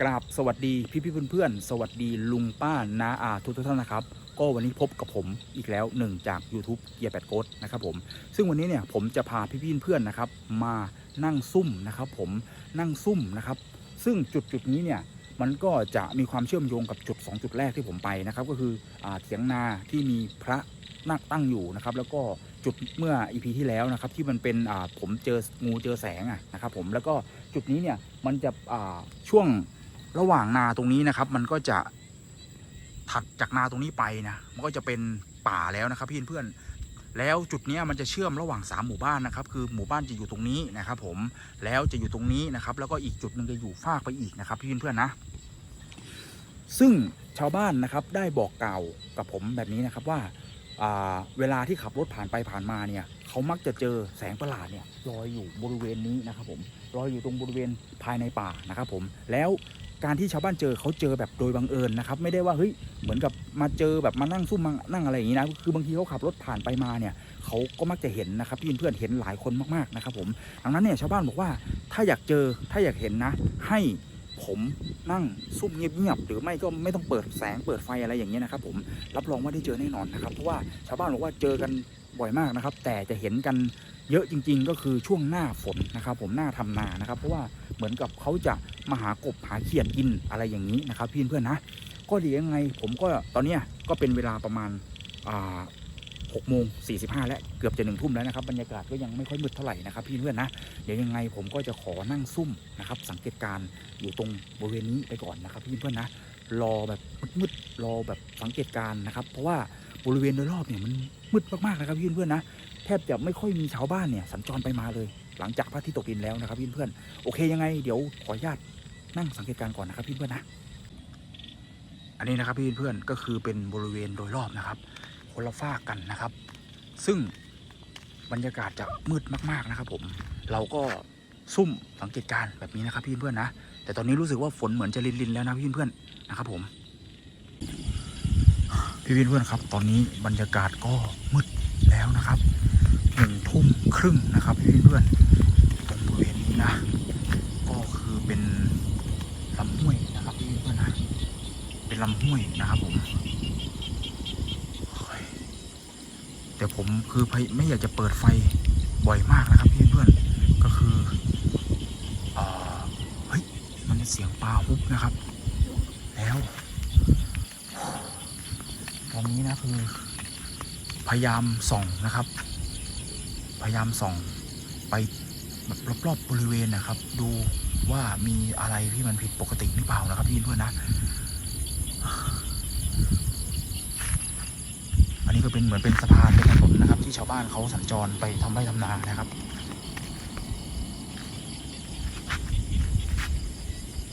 กราบสวัสดีพี่พี่เพื่อนๆ สวัสดีลุงป้านาอาทุกท่านนะครับ ก็วันนี้พบกับผมอีกแล้วหนึ่งจาก YouTube เกียร์แปดโคดนะครับผมซึ่งวันนี้เนี่ยผมจะพาพี่พี่เพื่อนๆนะครับ มานั่งซุ่มนะครับ ผมนั่งซุ่มนะครับ ซึ่งจุดจุดนี้เนี่ยมันก็จะมีความเชื่อมโยงกับจุด 2 จุดแรกที่ผมไปนะครับ ก็คืออเถียงนาที่มีพระนั่งตั้งอยู่นะครับ แล้วก็จุดเมื่อ EP ที่แล้วนะครับ ที่มันเป็นผมเจองูเจอแสงะนะครับ ผมแล้วก็จุดนี้เนี่ยมันจะช่วง ระหว่างนาตรงนี้นะครับ มันก็จะถัดจากนาตรงนี้ไปนะ มันก็จะเป็นป่าแล้วนะครับ พี่เพื่อนแล้วจุดนี้มันจะเชื่อมระหว่างสามหมู่บ้านนะครับ คือหมู่บ้านจะอยู่ตรงนี้นะครับ ผมแล้วจะอยู่ตรงนี้นะครับ แล้วก็อีกจุดหนึ่งจะอยู่ฟากไปอีกนะครับ พี่เพื่อนนะ ซึ่งชาวบ้านนะครับได้บอกกล่าวกับผมแบบนี้นะครับว่าอ่าเวลาที่ขับรถผ่านไปผ่านมาเนี่ยเขามักจะเจอแสงประหลาดเนี่ยลอยอยู่บริเวณนี้นะครับ ผมลอยอยู่ตรงบริเวณภายในป่านะครับ ผมแล้ว การที่ชาวบ้านเจอเขาเจอแบบโดยบังเอิญนะครับ ไม่ได้ว่าเฮ้ยเหมือนกับมาเจอแบบมานั่งซุ่มมานั่งอะไรอย่างนี้นะคือบางทีเขาขับรถผ่านไปมาเนี่ยเขาก็มักจะเห็นนะครับพี่เพื่อนเห็นหลายคนมากๆนะครับ ผมดังนั้นเนี่ยชาวบ้านบอกว่าถ้าอยากเจอถ้าอยากเห็นนะ ให้ผมนั่งซุ่มเงียบๆหรือไม่ก็ไม่ต้องเปิดแสงเปิดไฟอะไรอย่างเงี้ยนะครับ ผมรับรองว่าได้เจอแน่นอนนะครับเพราะว่าชาวบ้านบอกว่าเจอกันบ่อยมากนะครับ แต่จะเห็นกัน เยอะจริง ๆ ก็คือช่วงหน้าฝนนะครับผมหน้าทำนานะครับ เพราะว่าเหมือนกับเขาจะมาหากบหาเขียดกินอะไรอย่างนี้นะครับ พี่เพื่อนนะก็ดียังไงผมก็ตอนเนี้ก็เป็นเวลาประมาณหกโมงสี่สิบห้าแล้วเกือบจะหนึ่งทุ่มแล้วนะครับบรรยากาศก็ยังไม่ค่อยมืดเท่าไหร่นะครับพี่เพื่อนนะเดี๋ยวยังไงผมก็จะขอนั่งซุ่มนะครับ สังเกตการอยู่ตรงบริเวณนี้ไปก่อนนะครับ พี่เพื่อนนะรอแบบมืดๆรอแบบสังเกตการนะครับ เพราะว่าบริเวณโดยรอบเนี่ยมันมืดมากๆนะครับพี่เพื่อนนะ แทบจะไม่ค่อยมีชาวบ้านเนี่ยสัญจรไปมาเลย หลังจากพระอาทิตย์ตกดินแล้วนะครับพี่เพื่อนโอเคยังไงเดี๋ยวขออนุญาตนั่งสังเกตการณ์ก่อนนะครับพี่เพื่อนนะ อันนี้นะครับพี่เพื่อนๆก็คือเป็นบริเวณโดยรอบนะครับคนละฝากกันนะครับ ซึ่งบรรยากาศจะมืดมาก ๆนะครับ ผมเราก็ซุ่มสังเกตการณ์แบบนี้นะครับพี่เพื่อนนะแต่ตอนนี้รู้สึกว่าฝนเหมือนจะลินๆแล้วนะพี่เพื่อนนะครับผมพี่เพื่อนครับ ตอนนี้บรรยากาศก็มืดแล้วนะครับ ครึ่งนะครับพี่เพื่อนๆตรงบริเวณนี้นะ ก็คือเป็นลำห้วยนะครับพี่เพื่อนๆนะเป็นลำห้วยนะครับผมแต่ผมคือไม่อยากจะเปิดไฟบ่อยมากนะครับพี่เพื่อนก็คือเฮ้ยมันเป็นเสียงปลาฮุบนะครับ แล้วตอนนี้นะคือพยายามส่องนะครับ พยายามส่องไปแบบรอบๆบริเวณนะครับ ดูว่ามีอะไรที่มันผิดปกติหรือเปล่านะครับพี่เพื่อนนะ อันนี้ก็เป็นเหมือนเป็นสะพานเป็นถนนนะครับ ที่ชาวบ้านเขาสัญจรไปทำไร่ทำนานะครับ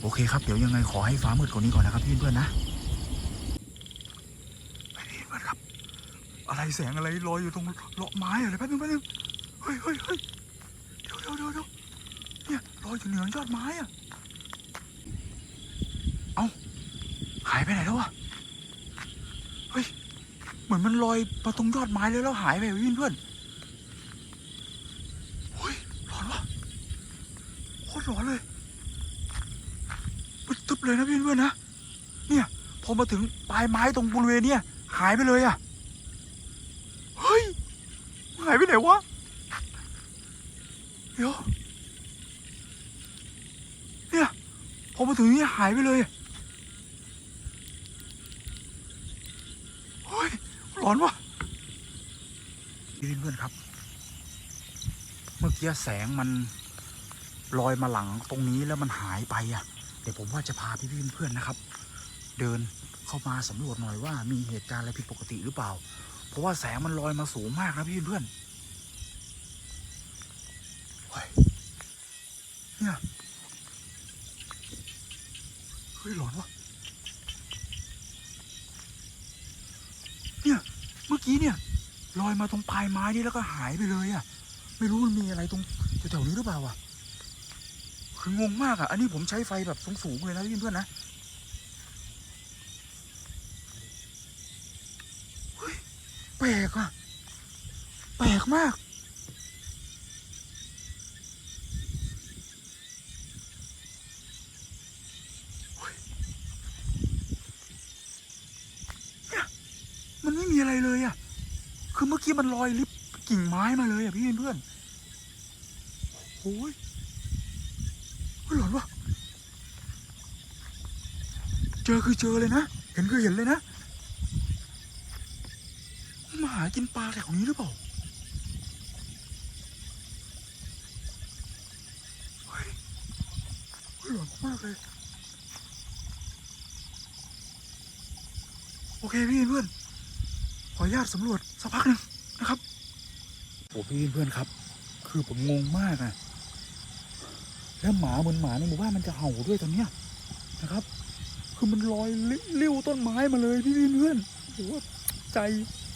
โอเคครับ เดี๋ยวยังไงขอให้ฟ้ามืดกว่านี้ก่อนนะครับพี่เพื่อนนะไปพี่เพื่อนครับอะไรแสงอะไรลอยอยู่ตรงเลาะไม้อะไรแป๊บนึงแป๊บนึง เฮ้ยเฮ้ยเฮ้ยเดี๋ยวเดี๋ยวเดี๋ยวเดี๋ยวเนี่ยลอยอยู่เหนือยอดไม้อะเอ้าหายไปไหนแล้วอะเฮ้ยเหมือนมันลอยมาตรงยอดไม้เลยแล้วหายไปพี่งเพื่อนเฮ้ยร้อนวะโคตรร้อนเลยปึ๊ดตึ๊บเลยนะพี่เพื่อนนะเนี่ยพอมาถึงปลายไม้ตรงบริเวณเนี่ยหายไปเลยอะ เฮ้ยหายไปไหนวะ เดี๋ยวเนี่ยพอมาถึงนี่หายไปเลยเฮ้ยร้อนวะพี่เพื่อนครับ เมื่อกี้แสงมันลอยมาหลังตรงนี้แล้วมันหายไปอะ เดี๋ยวผมว่าจะพาพี่เพื่อนๆนะครับ เดินเข้ามาสำรวจหน่อยว่ามีเหตุการณ์อะไรผิดปกติหรือเปล่า เพราะว่าแสงมันลอยมาสูงมากนะพี่เพื่อนๆเฮ้ย เนี่ยเฮ้ยร้อนวะเนี่ยเมื่อกี้เนี่ยลอยมาตรงปลายไม้นี่แล้วก็หายไปเลยอะ่ะ ไม่รู้มันมีอะไรตรงแถวๆนี้หรือเปล่าอะ คืองงมากอะ่ะ อันนี้ผมใช้ไฟแบบสูงๆเลยนะพี่เพื่อนๆนะเฮ้ยแปลกอะ แปลกมาก ไม่มีอะไรเลยอะคือเมื่อกี้มันลอยลิบกิ่งไม้มาเลยอะพี่เพื่อนโอ้ยหลอนวะเจอคือเจอเลยนะ เห็นคือเห็นเลยนะมันมาหากินปลาแถวนี้หรือเปล่าเฮ้ยหลอนมากเลย โอเคพี่เพื่อน ขออนุญาตสำรวจสักพักหนึ่งนะครับโอ้พี่เพื่อนครับ คือผมงงมากอะแล้วหมาเหมือนหมาในหมู่บ้านมันจะเห่าด้วยตอนเนี้ยนะครับ คือมันลอยลิลิ้วต้นไม้มาเลยพี่เพื่อนโอ้โหใจ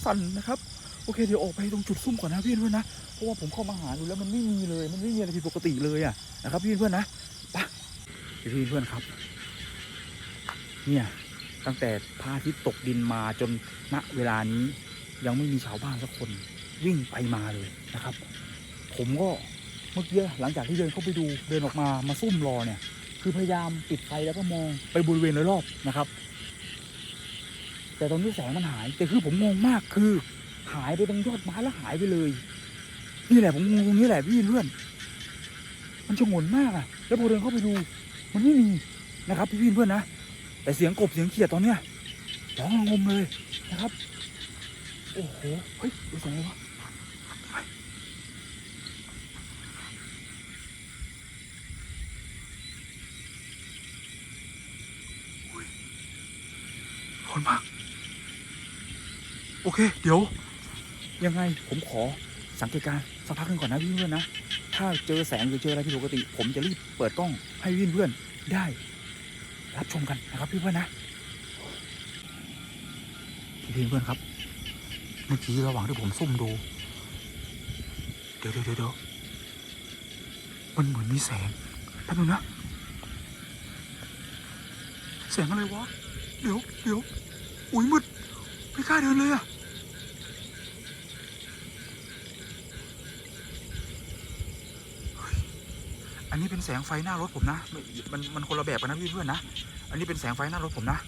สั่นนะครับโอเคเดี๋ยวออกไปตรงจุดซุ่มก่อนนะพี่เพื่อนนะเพราะว่าผมเข้ามาหาดูแล้วมันไม่มีเลย มันไม่มีอะไรผิดปกติเลยอะนะครับพี่เพื่อนนะไปพี่เพื่อนครับ เนี่ย ตั้งแต่พระอาทิตย์ตกดินมาจนณเวลานี้ยังไม่มีชาวบ้านสักคนวิ่งไปมาเลยนะครับ ผมก็เมื่อกี้หลังจากที่เดินเข้าไปดูเดินออกมามาซุ่มรอเนี่ย คือพยายามปิดไฟแล้วก็มองไปบริเวณโดยรอบนะครับ แต่ตอนนี้แสงมันหายแต่คือผมงงมากคือหายไปตรงยอดไม้แล้วหายไปเลย นี่แหละผมงงตรงนี้แหละพี่เพื่อน มันชงนมากอะแล้วพอเดินเข้าไปดู มันไม่มีนะครับพี่เพื่อนนะ แต่เสียงกบเสียงเขียดตอนเนี้ยร้องระงมเลยนะครับ โอ้โห เฮ้ยดูเสียงอะไรวะเฮ้ยอุ๊ยร้อนมาก โอเค เดี๋ยว ยังไงผมขอสังเกตการสักพักหนึ่งก่อนนะพี่เพื่อนนะ ถ้าเจอแสงหรือเจออะไรผิดปกติ ผมจะรีบเปิดกล้องให้พี่เพื่อนได้ รับชมกันนะครับพี่เพื่อนนะพี่เพื่อนครับ เมื่อกี้ระหว่างที่ผมซุ่มดู เดี๋ยวเดี๋ยวเดี๋ยวมันเหมือนมีแสงแป๊บนึงนะ แสงอะไรวะ เดี๋ยวเดี๋ยวอุ้ยมืดไม่กล้าเดินเลยอะเฮ้ยอั นนี้เป็นแสงไฟหน้ารถผมนะม่มันมันคนละแบบกันนะพี่เพื่อนนะ อันนี้เป็นแสงไฟหน้ารถผมนะ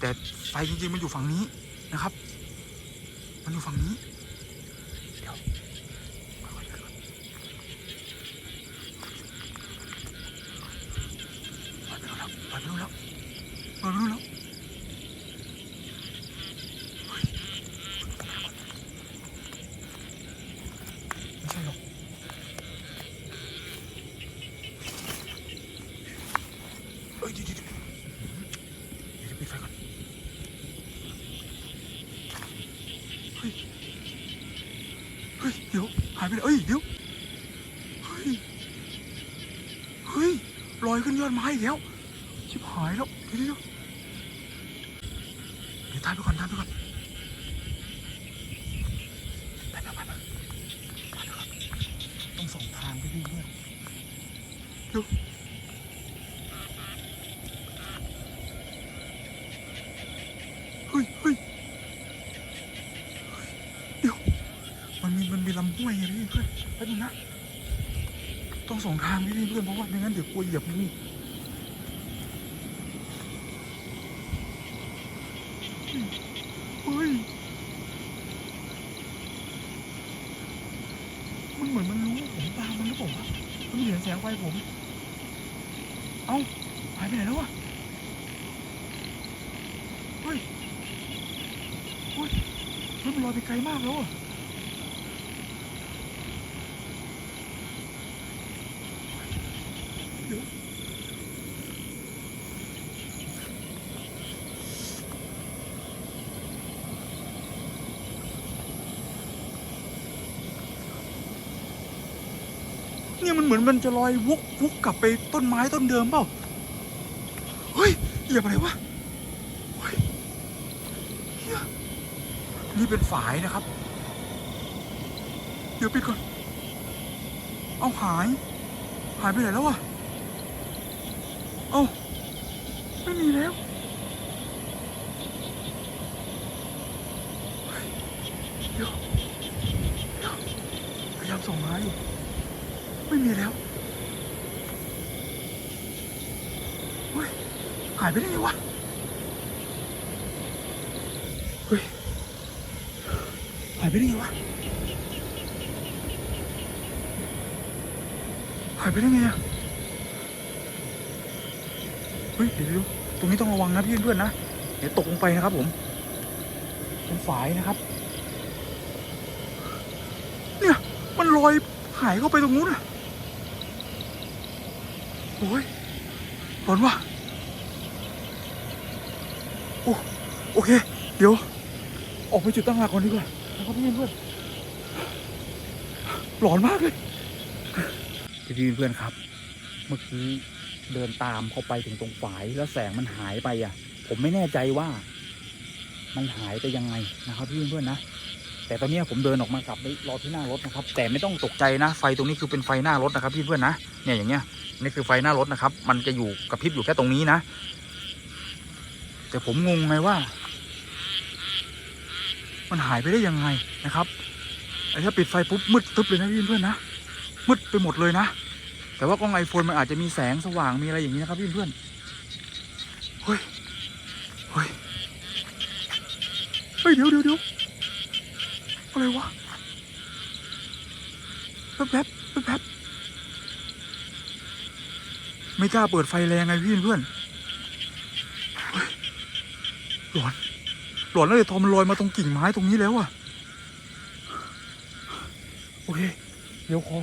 แต่ไฟจริงๆมันอยู่ฝั่งนี้นะครับ มันอยู่ฝั่งนี้ เดี๋ยวค่อยๆเดินก่อนไปไปนู่นแล้วไปไปนู่นแล้วไปไปนู่นแล้วเฮ้ยไม่ใช่หรอกเอ้ยเดี๋ยวเดี๋ยวเดี๋ยวเดี๋ยวปิดไฟก่อน เฮ้ย เฮ้ยเดี๋ยวหายไปไหนเอ้ยเดี๋ยวเฮ้ยเฮ้ยลอยขึ้นยอดไม้อีกแล้วชิบหายแล้วเดี๋ยวเดี๋ยวเดี๋ยวตามไปก่อนตายไปก่อนไปไปไปไปตามไปก่อนต้องส่องทางไปพี่เพื่อนเดี๋ยวเฮ้ยเฮ้ย เดี๋ยว มีลำห้วยไงพี่เพื่อนแป๊บนึงนะต้องส่งทางพี่เพื่อนเพราะว่าไม่งั้นเดี๋ยวกลัวเหยียบงูเฮ้ยมันเหมือนมันรู้ผมตามมันหรือเปล่าวะมันเห็นแสงไฟผม เอ้าหายไปไหนแล้ววะเฮ้ยเฮ้ยมันลอยไปไกลมากแล้วอะ เนี่ยมันเหมือนมันจะลอยวกวกกลับไปต้นไม้ต้นเดิมเปล่าเฮ้ยเหยียบอะไรวะเฮ้ยเหี้ยนี่เป็นฝายนะครับ เดี๋ยวปิดก่อน เอาหาย หายไปไหนแล้ววะ เอาไม่มีแล้ว เดี๋ยว เดี๋ยวพยายามส่องหาอยู่ ไม่มีแล้วเฮ้ยหายไปได้ไงวะเฮ้ยหายไปได้ไงวะหายไปได้ไงอะเฮ้ยเดี๋ยวเดี๋ยวตรงนี้ต้องระวังนะพี่เพื่อนๆนะเดี๋ยวตกลงไปนะครับผมเป็นฝายนะครับ เนี่ยมันลอยหายเข้าไปตรงนู้นอะ โอ้ยร้อนว่ะโอ้โอเค เดี๋ยว ออกไปจุดตั้งหลักก่อนดีกว่านะครับพี่เพื่อนหลอนมากเลยพี่พี่เพื่อนครับ เมื่อกี้เดินตามเขาไปถึงตรงฝายแล้วแสงมันหายไปอะ ผมไม่แน่ใจว่า มันหายไปยังไงนะครับพี่เพื่อนนะแต่ตอนนี้ผมเดินออกมากลับไปรอที่หน้ารถนะครับ แต่ไม่ต้องตกใจนะ ไฟตรงนี้คือเป็นไฟหน้ารถนะครับ พี่เพื่อนนะเนี่ยอย่างเงี้ย นี่คือไฟหน้ารถนะครับ มันจะอยู่กระพริบอยู่แค่ตรงนี้นะ แต่ผมงงไงว่า มันหายไปได้ยังไงนะครับไอ้ถ้าปิดไฟปุ๊บมืดตึ๊บเลยนะพี่เพื่อนนะมืดไปหมดเลยนะ แต่ว่ากล้องไอโฟนมันอาจจะมีแสงสว่างมีอะไรอย่างนี้นะครับพี่เพื่อนเฮ้ยเฮ้ยเฮ้ยเดี๋ยวเดี๋ยวเดี๋ยวอะไรวะแป๊บแป๊บแป๊บ ไม่กล้าเปิดไฟแรงไงพี่เพื่อนหลอนหลอนแล้วเลยทอมลอยมาตรงกิ่งไม้ตรงนี้แล้วอะโอเค เดี๋ยวขอ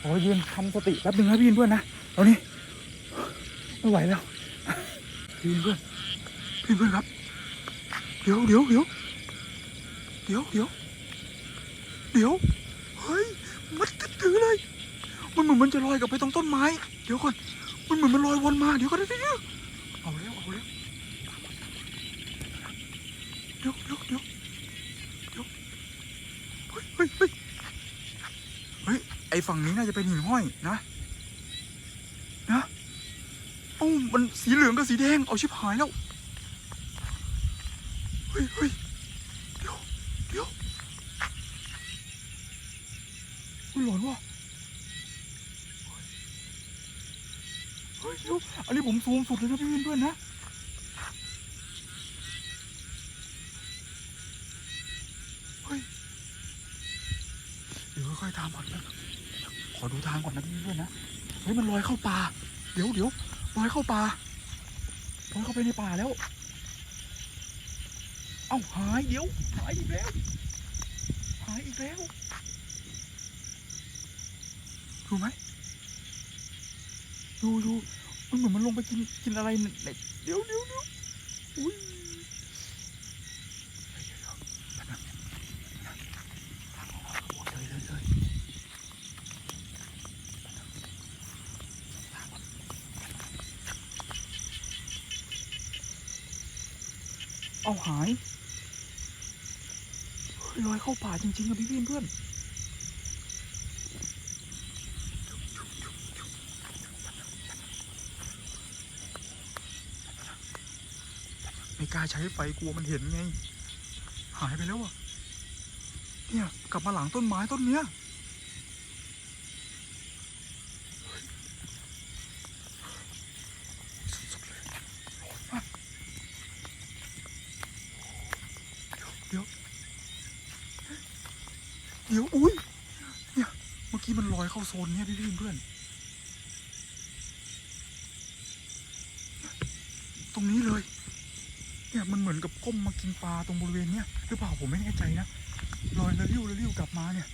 ขอยืนทำสติแป๊บนึงนะพี่เพื่อนนะตอนนี้ไม่ไหวแล้วพี่เพื่อนพี่เพื่อนครับ เดี๋ยวเดี๋ยวเดี๋ยวเดี๋ยวเดี๋ยวเดี๋ยวเฮ้ยมันติดถือเลย มันเหมือนมันจะลอยกลับไปตรงต้นไม้ เดี๋ยวก่อน มันเหมือนมันลอยวนมา เดี๋ยวก่อนเดี๋ยวเดี๋ยวเอาแล้วเอาแล้วเดี๋ยวเดี๋ยวเดี๋ยวเดี๋ยวเฮ้ยเฮ้ยเฮ้ยเฮ้ยไอฝั่งนี้น่าจะเป็นหิ่งห้อยนะ นะเอ้ามันสีเหลืองกับสีแดง เอาชิบหายแล้ว เฮ้ยเฮ้ยเดี๋ยวเดี๋ยวมันหลอนว่ะ ดี๋ยวอันนี้ผมซูมสุดเลยนะพี่เพื่อนนะเฮ้ยเดี๋ยวค่อยๆตามก่อนนะขอดูทางก่อนนะพี่เพื่อนนะเฮ้ยมันลอยเข้าป่า เดี๋ยวเดี๋ยวลอยเข้าป่าลอยเข้าไปในป่าแล้ว เอ้าหายเดี๋ยวหายอีกแล้วหายอีกแล้วดูไหมดูดู มันเหมือนมันลงไปกินกินอะไรในเดี๋ยวเดี๋ยวเดี๋ยวอุ้ยเดี๋ยวเดี๋ยวแป๊บนึงทางออกโอ้ยเลยเลยเลยทางก่อาหายเฮ้ยลอยเข้าป่าจริงๆอะพี่เพื่อนไม่กล้าใช้ไฟกลัวมันเห็นไง หายไปแล้วอะเนี่ยกลับมาหลังต้นไม้ต้นเนี้ยเฮ้ยสุดๆเลยร้อนมากเดี๋ยว เดี๋ยว อุ้ย เนี่ย เมื่อกี้มันลอยเข้าโซนเนี้ยพี่พี่เพื่อน ตรงนี้เลย เนี่ยมันเหมือน กับก้มมากินปลาตรงบริเวณเนี้ยหรือเปล่าผมไม่แน่ใจนะลอยระลิ้วระลิ้วกลับมาเนี่ย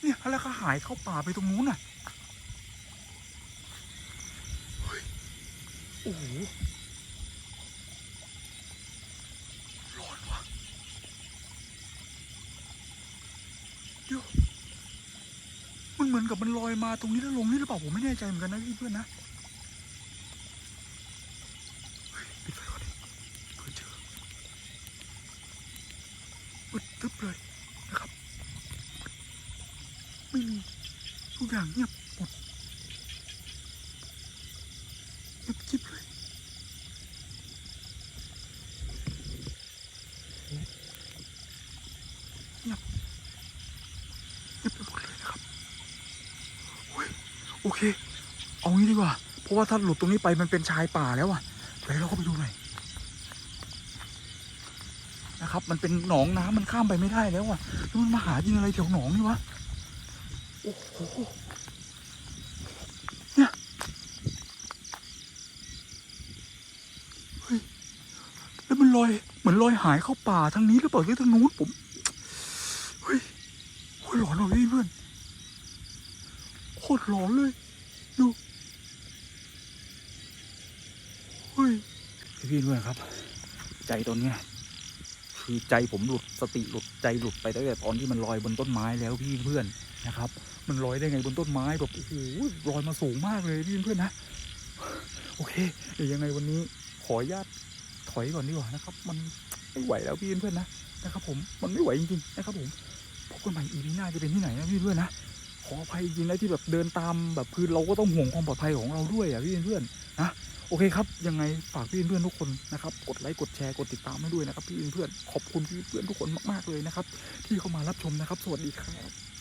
เนี่ยแล้วก็หายเข้าป่าไปตรงนู้นน่ะโอ้โหร้อนว่ะเดี๋ยวมันเหมือนกับมันลอยมาตรงนี้แล้วลงนี่หรือเปล่าผมไม่แน่ใจเหมือนกันนะพี่เพื่อนนะเฮ้ยปิดไฟก่อนดิเพื่อเจอมืดตึ๊บเลยนะครับไม่มี ทุกอย่าเงียบหมดเงียบกิ๊บเลยเงียบเงียบไปหมดเลยนะครับโอเค เอางี้ดีกว่า เพราะว่าถ้าหลุดตรงนี้ไปมันเป็นชายป่าแล้วอะเดี๋ยวเราเข้าไปดูหน่อยนะครับ มันเป็นหนองน้ำมันข้ามไปไม่ได้แล้วอะแล้วมันมาหากินอะไรแถวหนองนี่วะ โอ้โหเนี่ยเฮ้ยแล้ว มันลอยเหมือนลอยหายเข้าป่าทางนี้หรือเปล่าหรือทางนู้นผมเฮ้ยโคตรหลอนเลยเพื่อนโคตรหลอนเลยดูเฮ้ยพี่ๆด้วยครับ ใจตอนเนี้ยคือใจผมหลุดสติหลุดใจหลุดไปตั้งแต่ตอนที่มันลอยบนต้นไม้แล้วพี่เพื่อนนะครับ มันลอยได้ไงบนต้นไม้แบบโอ้โหลอยมาสูงมากเลยพี่เพื่อนนะโอเคเดี๋ยวยังไงวันนี้ขออนุญาต ถอยก่อนดีกว่านะครับ มันไม่ไหวแล้วพี่เพื่อนนะนะครับ ผมมันไม่ไหวจริงๆนะครับ ผมพบกันใหม่อีพีหน้าจะเป็นที่ไหนนะพี่เพื่อนนะขออภัยจริงนะที่แบบเดินตามแบบคือเราก็ต้องห่วงความปลอดภัยของเราด้วยอะพี่เพื่อนๆนะโอเคครับ ยังไงฝากพี่เพื่อนทุกคนนะครับ กดไลค์กดแชร์กดติดตามให้ด้วยนะครับ พี่เพื่อนขอบคุณพี่เพื่อนทุกคนมากๆเลยนะครับ ที่เข้ามารับชมนะครับ สวัสดีครับ